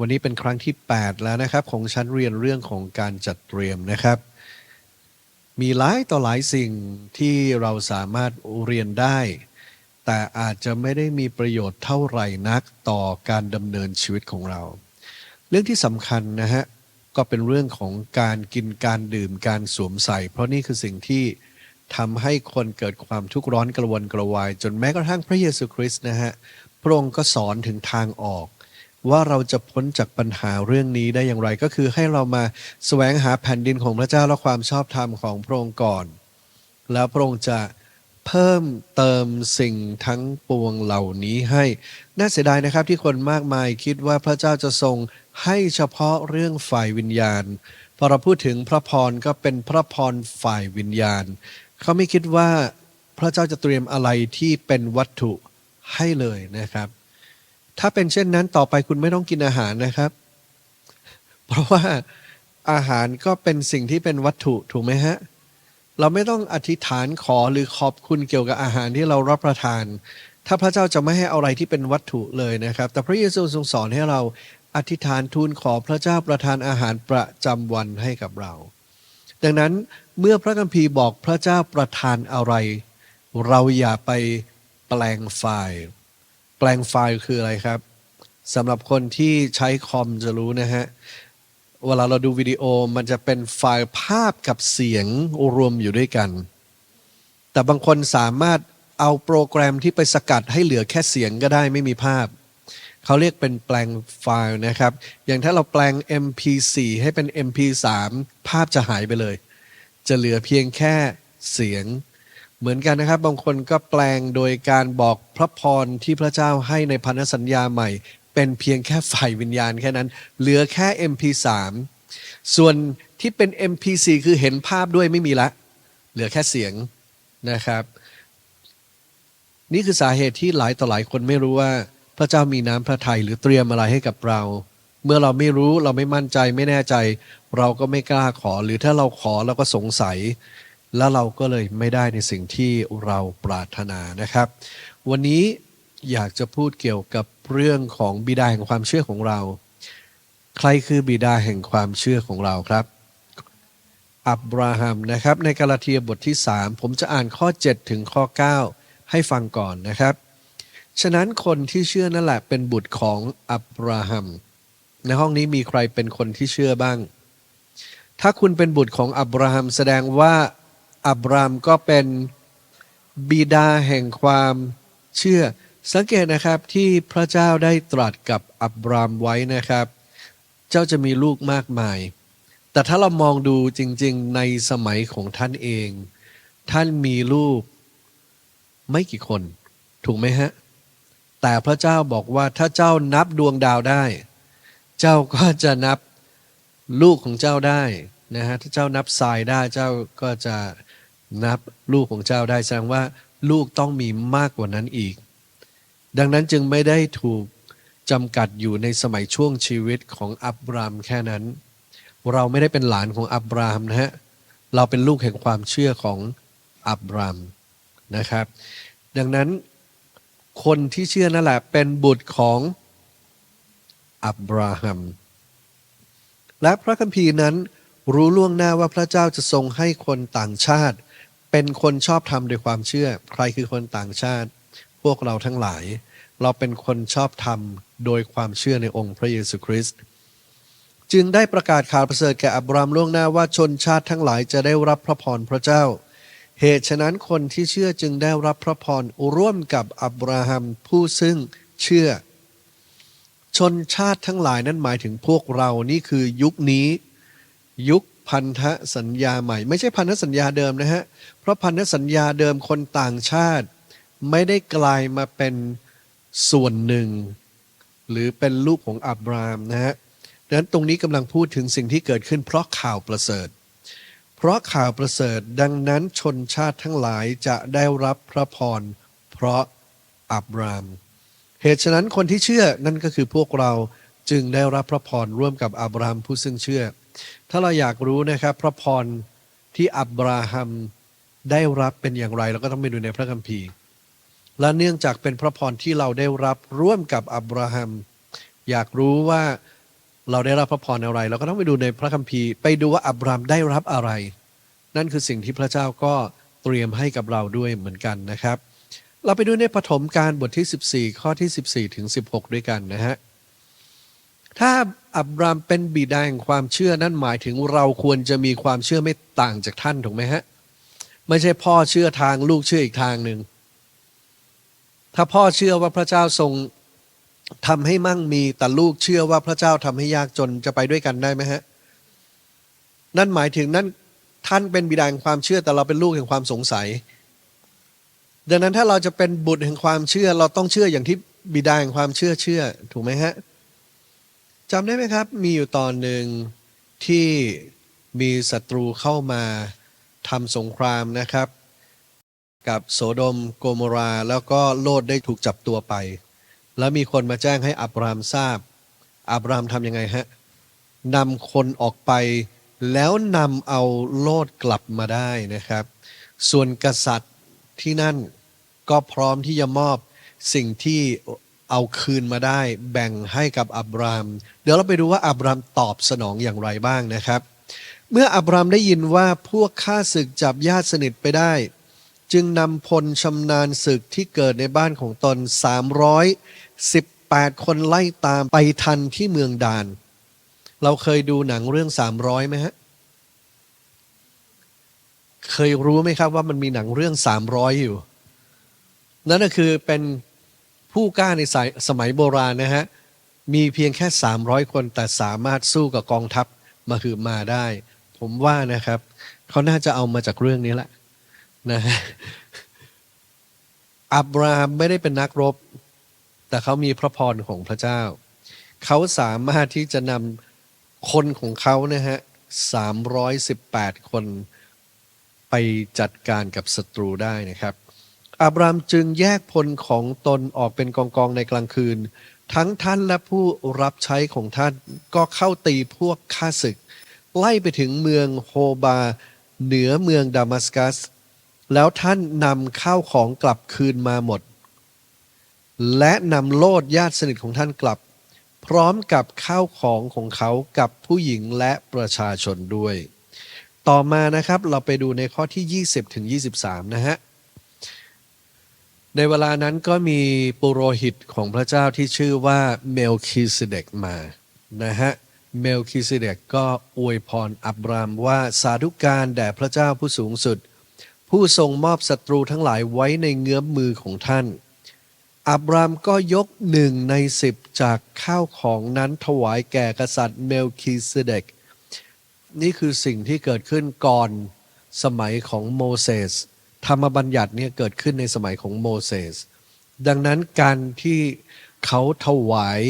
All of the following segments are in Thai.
วันนี้เป็นครั้งที่ 8 แล้วนะครับ ของชั้นเรียนเรื่องของการจัดเตรียมนะครับ มีหลายต่อหลายสิ่งที่เราสามารถเรียนได้ แต่อาจจะไม่ได้มีประโยชน์เท่าไหร่นักต่อการดำเนินชีวิตของเรา เรื่องที่สำคัญนะฮะก็เป็นเรื่องของการกินการดื่มการสวมใส่ เพราะนี่คือสิ่งที่ทำให้คนเกิดความทุกข์ร้อนกระวนกระวาย จนแม้กระทั่งพระเยซูคริสต์นะฮะพระองค์ก็สอนถึงทางออก ว่าเราจะพ้นจากปัญหาเรื่องนี้ได้อย่างไรก็คือให้เรามาแสวงหาแผ่นดินของพระเจ้าและความชอบธรรมของพระองค์ก่อน แล้วพระองค์จะเพิ่มเติมสิ่งทั้งปวงเหล่านี้ให้ น่าเสียดายนะครับที่คนมากมายคิดว่าพระเจ้าจะทรงให้เฉพาะเรื่องฝ่ายวิญญาณ พอเราพูดถึงพระพรก็เป็นพระพรฝ่ายวิญญาณ เขาไม่คิดว่าพระเจ้าจะเตรียมอะไรที่เป็นวัตถุให้เลยนะครับ ถ้าเป็นเช่นนั้นต่อไปคุณไม่ต้องกินอาหารนะครับ เพราะว่าอาหารก็เป็นสิ่งที่เป็นวัตถุถูกไหมฮะ เราไม่ต้องอธิษฐานขอหรือขอบคุณเกี่ยวกับอาหารที่เรารับประทาน ถ้าพระเจ้าจะไม่ให้อะไรที่เป็นวัตถุเลยนะครับ แต่พระเยซูทรงสอนให้เราอธิษฐานทูลขอพระเจ้าประทานอาหารประจำวันให้กับเรา ดังนั้นเมื่อพระคัมภีร์บอกพระเจ้าประทานอะไร เราอย่าไปแปลงไฟล์ ลงไฟล์คืออะไรครับสำหรับคนที่ใช้คอมจะรู้นะฮะ เวลาเราดูวิดีโอมันจะเป็นไฟล์ภาพกับเสียงรวมอยู่ด้วยกัน แต่บางคนสามารถเอาโปรแกรมที่ไปสกัดให้เหลือแค่เสียงก็ได้ไม่มีภาพ เขาเรียกเป็นแปลงไฟล์นะครับ อย่างถ้าเราแปลง MP4 ให้เป็น MP3 ภาพจะหายไปเลย จะเหลือเพียงแค่เสียง เหมือนกันนะครับ บางคนก็แปลงโดยการบอกพระพรที่พระเจ้าให้ในพันธสัญญาใหม่ เป็นเพียงแค่ฝ่ายวิญญาณแค่นั้น เหลือแค่ MP3 ส่วนที่เป็น MP4 คือเห็นภาพด้วยไม่มีละ เหลือแค่เสียงนะครับ นี่คือสาเหตุที่หลายต่อหลายคนไม่รู้ว่าพระเจ้ามีน้ำพระทัยหรือเตรียมอะไรให้กับเรา เมื่อเราไม่รู้เราไม่มั่นใจไม่แน่ใจ เราก็ไม่กล้าขอ หรือถ้าเราขอเราก็สงสัย แล้วเราก็เลยไม่ได้ในสิ่งที่เราปรารถนานะครับ วันนี้อยากจะพูดเกี่ยวกับเรื่องของบิดาแห่งความเชื่อของเรา ใครคือบิดาแห่งความเชื่อของเราครับ อับราฮัมนะครับในกาลาเทียบทที่ 3 ผมจะอ่านข้อ 7 ถึงข้อ 9 ให้ฟังก่อนนะครับ ฉะนั้นคนที่เชื่อนั่นแหละเป็นบุตรของอับราฮัม ในห้องนี้มีใครเป็นคนที่เชื่อบ้าง ถ้าคุณเป็นบุตรของอับราฮัมแสดงว่า อับรามก็เป็นบิดาแห่งความเชื่อ สังเกตนะครับที่พระเจ้าได้ตรัสกับอับรามไว้นะครับ เจ้าจะมีลูกมากมาย แต่ถ้าเรามองดูจริงๆในสมัยของท่านเอง ท่านมีลูกไม่กี่คน ถูกไหมฮะ แต่พระเจ้าบอกว่าถ้าเจ้านับดวงดาวได้ เจ้าก็จะนับลูกของเจ้าได้นะฮะถ้าเจ้านับทรายได้เจ้าก็จะ นับลูกของเจ้าได้แสดงว่าลูกต้องมีมากกว่านั้นอีก ดังนั้นจึงไม่ได้ถูกจำกัดอยู่ในสมัยช่วงชีวิตของอับรามแค่นั้น เราไม่ได้เป็นหลานของอับรามนะฮะเราเป็นลูกแห่งความเชื่อของอับรามนะครับ ดังนั้นคนที่เชื่อนั่นแหละเป็นบุตรของอับราฮัม และพระคัมภีร์นั้นรู้ล่วงหน้าว่าพระเจ้าจะทรงให้คนต่างชาติ เป็นคนชอบธรรมโดยความเชื่อ ใครคือคนต่างชาติ พวกเราทั้งหลาย เราเป็นคนชอบธรรมโดยความเชื่อในองค์พระเยซูคริสต์จึงได้ประกาศข่าวประเสริฐแก่อับรามล่วงหน้าว่าชนชาติทั้งหลายจะได้รับพระพรพระเจ้า เหตุฉะนั้นคนที่เชื่อจึงได้รับพระพรร่วมกับอับราฮัมผู้ซึ่งเชื่อ ชนชาติทั้งหลายนั้นหมายถึงพวกเรานี่คือยุคนี้ ยุค พันธสัญญาใหม่ ไม่ใช่พันธสัญญาเดิมนะฮะ เพราะพันธสัญญาเดิมคนต่างชาติ ไม่ได้กลายมาเป็นส่วนหนึ่ง หรือเป็นลูกของอับรามนะฮะดังนั้นตรงนี้กำลังพูดถึงสิ่งที่เกิดขึ้น เพราะข่าวประเสริฐ เพราะข่าวประเสริฐดังนั้นชนชาติทั้งหลายจะได้รับพระพรเพราะอับรามเหตุฉะนั้นคนที่เชื่อนั่นก็คือพวกเราจึงได้รับพระพรร่วมกับอับรามผู้ซึ่งเชื่อ ถ้าเราอยากรู้นะครับพระพรที่อับราฮัมได้รับเป็นอย่างไร เราก็ต้องไปดูในพระคัมภีร์ และเนื่องจากเป็นพระพรที่เราได้รับร่วมกับอับราฮัม อยากรู้ว่าเราได้รับพระพรอะไร เราก็ต้องไปดูในพระคัมภีร์ ไปดูว่าอับรามได้รับอะไร นั่นคือสิ่งที่พระเจ้าก็เตรียมให้กับเราด้วยเหมือนกันนะครับ เราไปดูในปฐมกาลบทที่ 14 ข้อที่ 14 ถึง 16 ด้วยกันนะฮะถ้า อับรามเป็นบิดาแห่งความเชื่อนั่นหมายถึงเราควรจะมีความเชื่อไม่ต่างจากท่านถูกไหมฮะ ไม่ใช่พ่อเชื่อทางลูกเชื่ออีกทางหนึ่ง ถ้าพ่อเชื่อว่าพระเจ้าทรงทำให้มั่งมีแต่ลูกเชื่อว่าพระเจ้าทำให้ยากจนจะไปด้วยกันได้ไหมฮะ นั่นหมายถึงนั่นท่านเป็นบิดาแห่งความเชื่อแต่เราเป็นลูกแห่งความสงสัย ดังนั้นถ้าเราจะเป็นบุตรแห่งความเชื่อ เราต้องเชื่ออย่างที่บิดาแห่งความเชื่อเชื่อถูกไหมฮะ จำได้ไหมครับ มีอยู่ตอนหนึ่งที่มีศัตรูเข้ามาทำสงครามนะครับ กับโสโดมโกโมราแล้วก็โลดได้ถูกจับตัวไป แล้วมีคนมาแจ้งให้อับรามทราบ อับรามทำยังไงฮะนำคนออกไป แล้วนำเอาโลดกลับมาได้นะครับ ส่วนกษัตริย์ที่นั่นก็พร้อมที่จะมอบสิ่งที่ เอาคืนมาได้ แบ่งให้กับอับราม เดี๋ยวเราไปดูว่าอับรามตอบสนองอย่างไรบ้างนะครับ เมื่ออับรามได้ยินว่าพวกข้าศึกจับญาติสนิทไปได้ จึงนำพลชำนาญศึกที่เกิดในบ้านของตน 318 คนไล่ตามไปทันที่เมืองดาน เราเคยดูหนังเรื่อง 300ไหมฮะเคยรู้ไหมครับว่ามันมีหนังเรื่อง 300 อยู่ นั่นก็คือเป็น ผู้กล้าในสายสมัยโบราณนะฮะ มีเพียงแค่ 300 คนแต่สามารถสู้กับกองทัพมาคือมาได้ ผมว่านะครับ เขาน่าจะเอามาจากเรื่องนี้แหละนะฮะอับราฮัมไม่ได้เป็นนักรบ แต่เขามีพระพรของพระเจ้า เขาสามารถที่จะนำคนของเขานะฮะ318คนไปจัดการกับศัตรูได้นะครับ อับรามจึงแยกพลของตนออกเป็นกองกองในกลางคืน ทั้งท่านและผู้รับใช้ของท่านก็เข้าตีพวกข้าศึก ไล่ไปถึงเมืองโฮบา เหนือเมืองดามัสกัส แล้วท่านนำข้าวของกลับคืนมาหมด และนำโลดญาติสนิทของท่านกลับ พร้อมกับข้าวของของเขากับผู้หญิงและประชาชนด้วย ต่อมานะครับเราไปดูในข้อที่ 20ถึง23 นะฮะ ในเวลานั้นก็มีปุโรหิตของพระเจ้าที่ชื่อว่าเมลคิเสเดกมานะฮะเมลคิเสเดกก็อวยพรอับรามว่าสาธุการแด่พระเจ้าผู้สูงสุด ผู้ทรงมอบศัตรูทั้งหลายไว้ในเงื้อมมือของท่าน อับรามก็ยกหนึ่งในสิบจากข้าวของนั้นถวายแก่กษัตริย์เมลคิเสเดกนี่คือสิ่งที่เกิดขึ้นก่อนสมัยของโมเสส ธรรมบัญญัติเนี่ยเกิดขึ้นในสมัยของโมเสสดังนั้นการที่เขาถวาย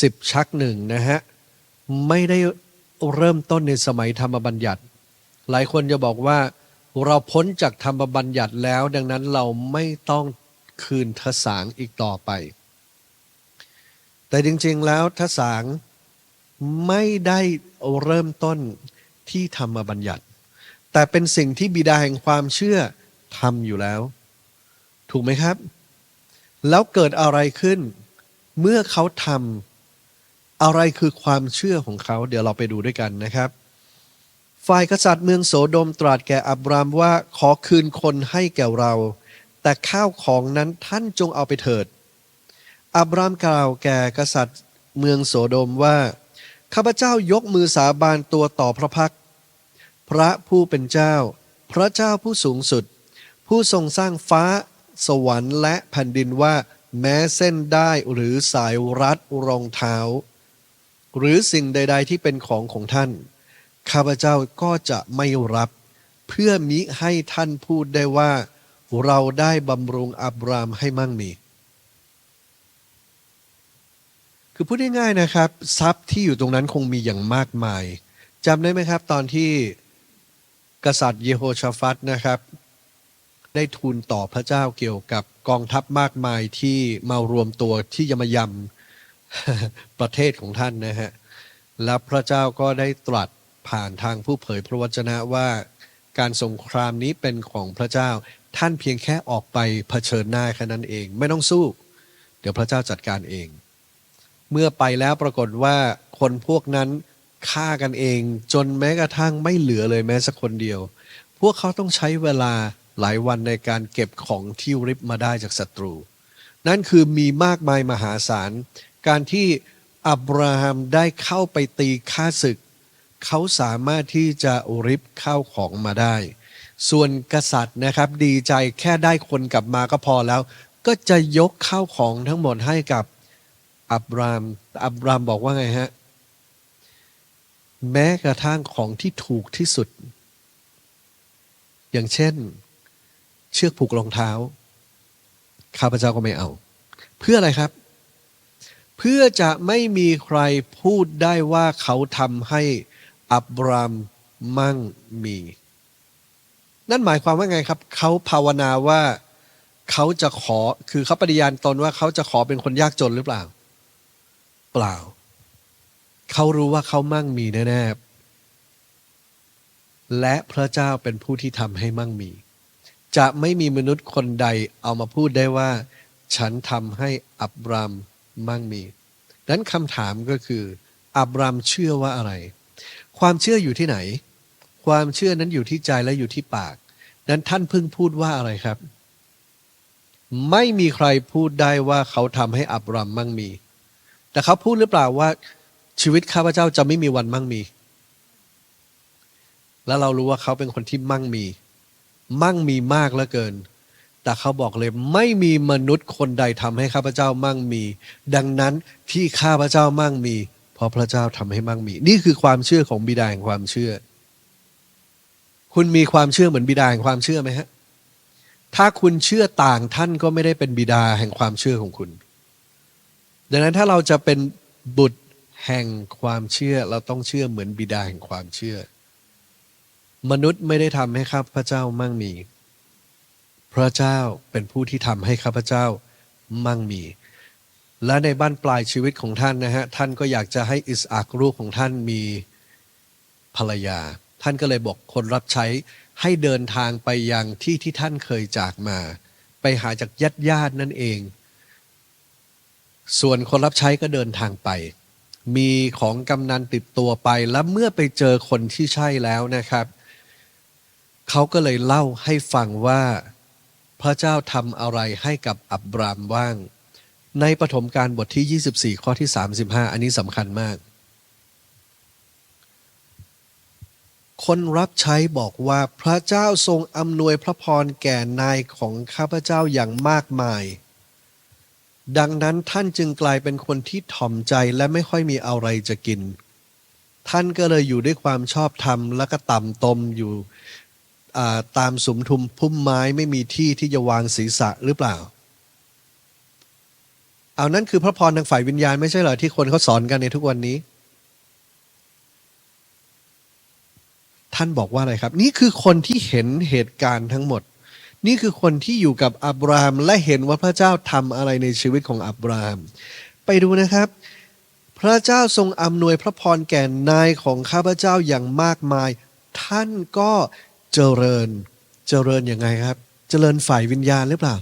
สิบชักหนึ่งนะฮะ ไม่ได้เริ่มต้นในสมัยธรรมบัญญัติ หลายคนจะบอกว่าเราพ้นจากธรรมบัญญัติแล้ว ดังนั้นเราไม่ต้องคืนทสางอีกต่อไป แต่จริงๆแล้วทสางไม่ได้เริ่มต้นที่ธรรมบัญญัติ แต่เป็นสิ่งที่บิดาแห่งความเชื่อทำอยู่แล้ว ถูกไหมครับ แล้วเกิดอะไรขึ้น เมื่อเขาทำอะไรคือความเชื่อของเขา เดี๋ยวเราไปดูด้วยกันนะครับ ฝ่ายกษัตริย์เมืองโสโดมตรัสแก่อับรามว่าขอคืนคนให้แก่เรา แต่ข้าวของนั้นท่านจงเอาไปเถิด อับรามกล่าวแก่กษัตริย์เมืองโสโดมว่าข้าพเจ้ายกมือสาบานตัวต่อพระพัก พระผู้เป็นเจ้า พระเจ้าผู้สูงสุด ผู้ทรงสร้างฟ้า สวรรค์และแผ่นดินว่า แม้เส้นได้หรือสายรัดรองเท้า หรือสิ่งใด ๆ ที่เป็นของของท่าน ข้าพเจ้าก็จะไม่รับ เพื่อมิให้ท่านพูดได้ว่า เราได้บำรุงอับรามให้มั่งมีคือพูดง่ายๆนะครับ ทรัพย์ที่อยู่ตรงนั้นคงมีอย่างมากมายจำได้ไหมครับ ตอนที่ กษัตริย์เยโฮชาฟัตนะครับ ได้ทูลต่อพระเจ้าเกี่ยวกับกองทัพมากมายที่มารวมตัวที่จะมยำประเทศของท่านนะฮะแล้วพระเจ้าก็ได้ตรัสผ่านทางผู้เผยพระวจนะว่าการสงครามนี้เป็นของพระเจ้าท่านเพียงแค่ออกไปเผชิญหน้าแค่นั้นเอง ไม่ต้องสู้ เดี๋ยวพระเจ้าจัดการเอง เมื่อไปแล้วปรากฏว่าคนพวกนั้น ฆ่ากันเอง จนแม้กระทั่งไม่เหลือเลยแม้สักคนเดียว พวกเขาต้องใช้เวลาหลายวันในการเก็บของที่ริบมาได้จากศัตรู นั่นคือมีมากมายมหาศาล การที่อับราฮัมได้เข้าไปตีฆ่าศึก เขาสามารถที่จะริบข้าวของมาได้ ส่วนกษัตริย์นะครับดีใจแค่ได้คนกลับมาก็พอแล้ว ก็จะยกข้าวของทั้งหมดให้กับอับรามอับรามบอกว่าไงฮะ แม้กระทั่งของที่ถูกที่สุด อย่างเช่น เชือกผูกรองเท้า ข้าพเจ้าก็ไม่เอา เพื่ออะไรครับ เพื่อจะไม่มีใครพูดได้ว่าเขาทำให้อับรามมั่งมี นั่นหมายความว่าไงครับ เขาภาวนาว่าเขาจะขอคือเขาปฏิญาณตนว่าเขาจะขอเป็นคนยากจนหรือเปล่า เปล่า เขารู้ว่าเขามั่งมีแน่ๆ และพระเจ้าเป็นผู้ที่ทำให้มั่งมี จะไม่มีมนุษย์คนใดเอามาพูดได้ว่า ฉันทำให้อับรามมั่งมี นั้นคำถามก็คือ อับรามเชื่อว่าอะไร ความเชื่ออยู่ที่ไหน ความเชื่อนั้นอยู่ที่ใจและอยู่ที่ปาก นั้นท่านเพิ่งพูดว่าอะไรครับ ไม่มีใครพูดได้ว่าเขาทำให้อับรามมั่งมี แต่เขาพูดหรือเปล่าว่า ชีวิตข้าพเจ้าจะไม่มีวันมั่งมี แล้วเรารู้ว่าเขาเป็นคนที่มั่งมี มั่งมีมากเหลือเกิน แต่เขาบอกเลยไม่มีมนุษย์คนใดทำให้ข้าพเจ้ามั่งมี ดังนั้นที่ข้าพเจ้ามั่งมี เพราะพระเจ้าทำให้มั่งมี นี่คือความเชื่อของบิดาแห่งความเชื่อ คุณมีความเชื่อเหมือนบิดาแห่งความเชื่อไหมฮะ ถ้าคุณเชื่อต่างท่านก็ไม่ได้เป็นบิดาแห่งความเชื่อของคุณ ดังนั้นถ้าเราจะเป็นบุตร แห่งความเชื่อเราต้องเชื่อเหมือนบิดาแห่งความเชื่อ มนุษย์ไม่ได้ทำให้ข้าพเจ้ามั่งมี พระเจ้าเป็นผู้ที่ทำให้ข้าพเจ้ามั่งมี และในบ้านปลายชีวิตของท่านนะฮะท่านก็อยากจะให้อิสอักลูกของท่านมีภรรยา ท่านก็เลยบอกคนรับใช้ให้เดินทางไปยังที่ที่ท่านเคยจากมา ไปหาจากญาติญาตินั่นเอง ส่วนคนรับใช้ก็เดินทางไป มีของกำนันติดตัวไป แล้วเมื่อไปเจอคนที่ใช่แล้วนะครับ เขาก็เลยเล่าให้ฟังว่าพระเจ้าทำอะไรให้กับอับรามบ้าง ในปฐมกาลบทที่ 24 ข้อที่ 35 อันนี้สำคัญมาก คนรับใช้บอกว่าพระเจ้าทรงอำนวยพระพรแก่นายของข้าพเจ้าอย่างมากมาย ดังนั้นท่านจึงกลายเป็นคนที่ถ่อมใจและไม่ค่อยมีอะไรจะกิน ท่านก็เลยอยู่ด้วยความชอบธรรมและก็ต่ำตมอยู่ตามสุมทุมพุ่มไม้ไม่มีที่ที่จะวางศีรษะหรือเปล่า เอานั่นคือพระพรทางฝ่ายวิญญาณไม่ใช่เหรอที่คนเขาสอนกันในทุกวันนี้ ท่านบอกว่าอะไรครับ นี่คือคนที่เห็นเหตุการณ์ทั้งหมด นี่คือคนที่อยู่กับอับราฮัมและเห็นว่าพระเจ้าทำอะไรในชีวิตของอับราฮัมไปดูนะครับ พระเจ้าทรงอำนวยพระพรแก่นายของข้าพเจ้าอย่างมากมาย ท่านก็เจริญ เจริญยังไงครับ เจริญฝ่ายวิญญาณหรือเปล่า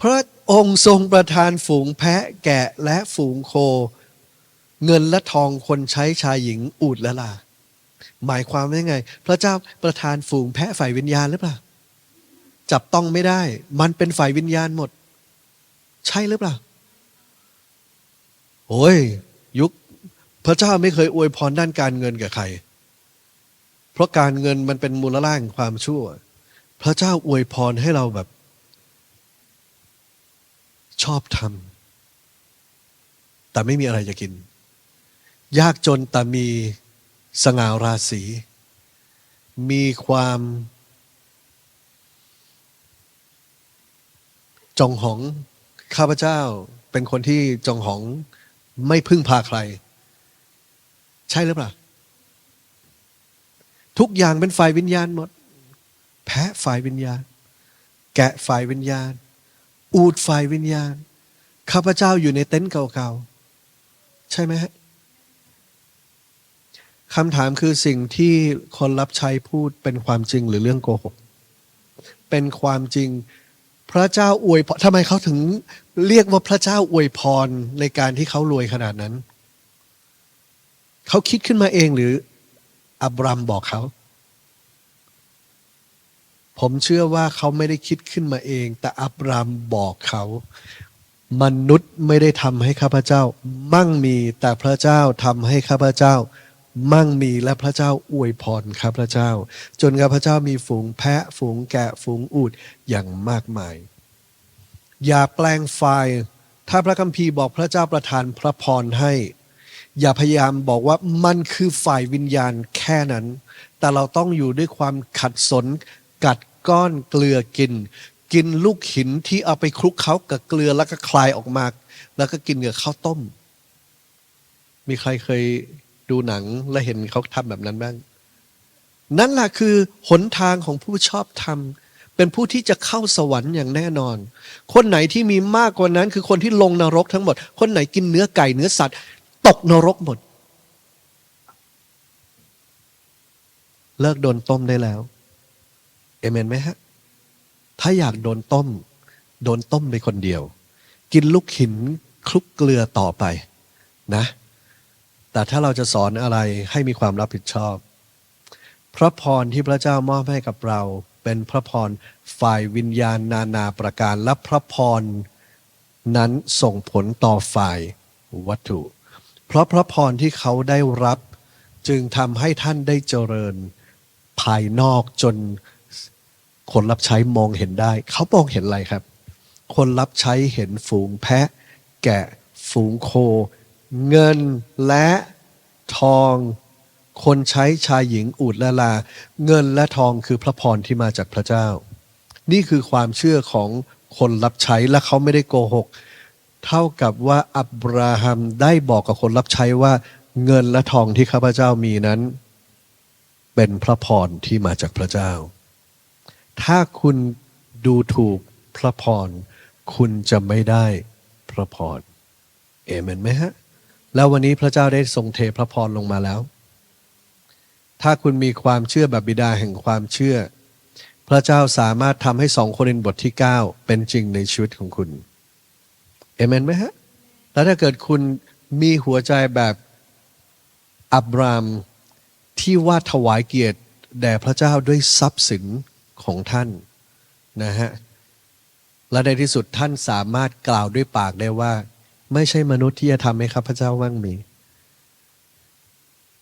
พระองค์ทรงประทานฝูงแพะแกะและฝูงโค เงินและทองคนใช้ชายหญิงอูดและลาหมายความว่ายังไง พระเจ้าประทานฝูงแพะฝ่ายวิญญาณหรือเปล่า จับต้องไม่ได้ มันเป็นฝ่ายวิญญาณหมด ใช่หรือเปล่าโอ้ย ยุคพระเจ้าไม่เคยอวยพรด้านการเงินกับใคร เพราะการเงินมันเป็นมูลล่างความชั่ว พระเจ้าอวยพรให้เราแบบ ชอบทำแต่ไม่มีอะไรจะกิน ยากจนแต่มีสง่าราศีมีความ จองหองข้าพเจ้าเป็นคนที่จองหองไม่พึ่งพาใคร ใช่หรือเปล่า ทุกอย่างเป็นฝ่ายวิญญาณหมด แพะฝ่ายวิญญาณ แกะฝ่ายวิญญาณ อูดฝ่ายวิญญาณ ข้าพเจ้าอยู่ในเต็นท์เก่าๆ ใช่ไหมฮะคำถามคือสิ่งที่คนรับใช้พูดเป็นความจริงหรือเรื่องโกหก เป็นความจริง พระเจ้าอวยพรทำไมเขาถึงเรียกว่าพระเจ้าอวยพรในการที่เขารวยขนาดนั้น เขาคิดขึ้นมาเองหรืออับรามบอกเขา ผมเชื่อว่าเขาไม่ได้คิดขึ้นมาเอง แต่อับรามบอกเขา มนุษย์ไม่ได้ทำให้ข้าพเจ้า มั่งมีแต่พระเจ้าทำให้ข้าพเจ้า มั่งมีและพระเจ้าอวยพรข้าพระเจ้า จนข้าพระเจ้ามีฝูงแพะฝูงแกะฝูงอูดอย่างมากมาย อย่าแปลงไฟถ้าพระคัมภีร์บอกพระเจ้าประทานพระพรให้ อย่าพยายามบอกว่ามันคือฝ่ายวิญญาณแค่นั้น แต่เราต้องอยู่ด้วยความขัดสน กัดก้อนเกลือกิน กินลูกหินที่เอาไปคลุกเคล้ากับเกลือแล้วก็คลายออกมา แล้วก็กินกับข้าวต้ม มีใครเคย ดูหนังและเห็นเขาทำแบบนั้นบ้าง นั่นแหละคือหนทางของผู้ชอบธรรม เป็นผู้ที่จะเข้าสวรรค์อย่างแน่นอน คนไหนที่มีมากกว่านั้น คือคนที่ลงนรกทั้งหมด คนไหนกินเนื้อไก่เนื้อสัตว์ ตกนรกหมด เลิกโดนต้มได้แล้ว เอเมนไหมฮะ ถ้าอยากโดนต้ม โดนต้มไปคนเดียว กินลูกหินคลุกเกลือต่อไปนะ แต่ถ้าเราจะสอนอะไรให้มีความรับผิดชอบ พระพรที่พระเจ้ามอบให้กับเรา เป็นพระพรฝ่ายวิญญาณนานาประการ และพระพรนั้นส่งผลต่อฝ่ายวัตถุ เพราะพระพรที่เขาได้รับจึงทำให้ท่านได้เจริญภายนอกจนคนรับใช้มองเห็นได้ เขามองเห็นอะไรครับ คนรับใช้เห็นฝูงแพะ แกะฝูงโค เงินและทอง คนใช้ชายหญิงอูดและลา เงินและทองคือพระพรที่มาจากพระเจ้า นี่คือความเชื่อของคนรับใช้และเขาไม่ได้โกหก เท่ากับว่าอับราฮัมได้บอกกับคนรับใช้ว่าเงินและทองที่ข้าพเจ้ามีนั้น เป็นพระพรที่มาจากพระเจ้า ถ้าคุณดูถูกพระพร คุณจะไม่ได้พระพร เอเมนไหมฮะ แล้ววันนี้พระเจ้าได้ทรงเทพระพรลงมาแล้ว ถ้าคุณมีความเชื่อแบบบิดาแห่งความเชื่อ พระเจ้าสามารถทำให้สองครินบทที่ 9 เป็นจริงในชีวิตของคุณเอเมนไหมฮะ แล้วถ้าเกิดคุณมีหัวใจแบบอับรามที่ว่าถวายเกียรติแด่พระเจ้าด้วยทรัพย์สินของท่านนะฮะ และในที่สุดท่านสามารถกล่าวด้วยปากได้ว่า ไม่ใช่มนุษย์ที่จะทำให้ข้าพเจ้ามั่งมี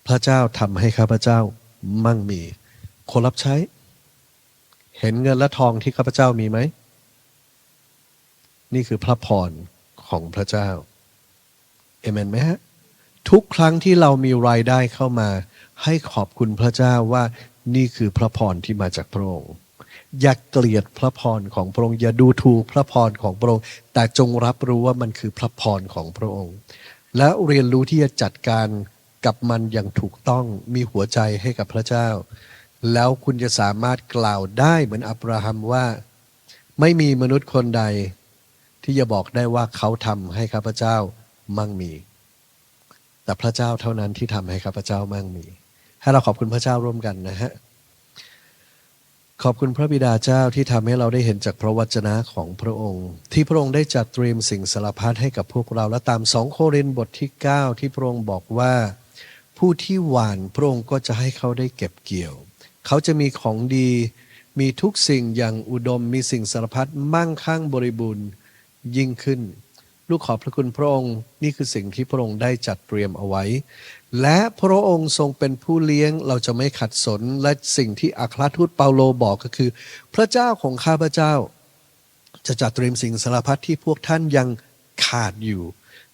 พระเจ้าทำให้ข้าพเจ้ามั่งมี คนรับใช้ เห็นเงินและทองที่ข้าพเจ้ามีไหม นี่คือพระพรของพระเจ้า เอเมนไหมฮะ ทุกครั้งที่เรามีรายได้เข้ามา ให้ขอบคุณพระเจ้าว่านี่คือพระพรที่มาจากพระองค์ อย่าเกลียดพระพรของพระองค์ อย่าดูถูกพระพรของพระองค์ แต่จงรับรู้ว่ามันคือพระพรของพระองค์ และเรียนรู้ที่จะจัดการกับมันอย่างถูกต้องมีหัวใจให้กับพระเจ้า แล้วคุณจะสามารถกล่าวได้เหมือนอับราฮัมว่า ไม่มีมนุษย์คนใด ที่จะบอกได้ว่าเขาทำให้ข้าพเจ้ามั่งมี แต่พระเจ้าเท่านั้นที่ทำให้ข้าพเจ้ามั่งมี ให้เราขอบคุณพระเจ้าร่วมกันนะฮะ ขอบคุณพระบิดาเจ้าที่ทำให้เราได้เห็นจากพระวจนะของพระองค์ ที่พระองค์ได้จัดเตรียมสิ่งสารพัดให้กับพวกเราและตามสองโครินธ์บทที่ 9 ที่พระองค์บอกว่า ผู้ที่หวานพระองค์ก็จะให้เขาได้เก็บเกี่ยว เขาจะมีของดี มีทุกสิ่งอย่างอุดมมีสิ่งสารพัดมั่งคั่งบริบูรณ์ยิ่งขึ้น ลูกขอบพระคุณพระองค์ นี่คือสิ่งที่พระองค์ได้จัดเตรียมเอาไว้ และพระองค์ทรงเป็นผู้เลี้ยงเราจะไม่ขัดสนและสิ่งที่อัครทูตเปาโลบอกก็คือ พระเจ้าของข้าพระเจ้า จะจัดเตรียมสิ่งสารพัดที่พวกท่านยังขาดอยู่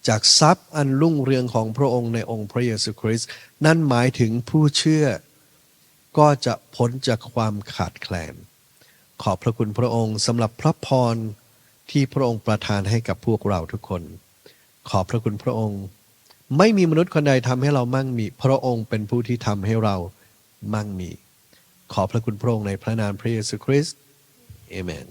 จากทรัพย์อันรุ่งเรืองของพระองค์ในองค์พระเยซูคริสต์นั่นหมายถึงผู้เชื่อ ก็จะพ้นจากความขาดแคลน ขอบพระคุณพระองค์สำหรับพระพรที่พระองค์ประทานให้กับพวกเราทุกคน ขอบพระคุณพระองค์ ไม่มีมนุษย์คนใดทำให้เรามั่งมี พระองค์เป็นผู้ที่ทำให้เรามั่งมี ขอพระคุณพระองค์ในพระนามพระเยซูคริสต์เอเมน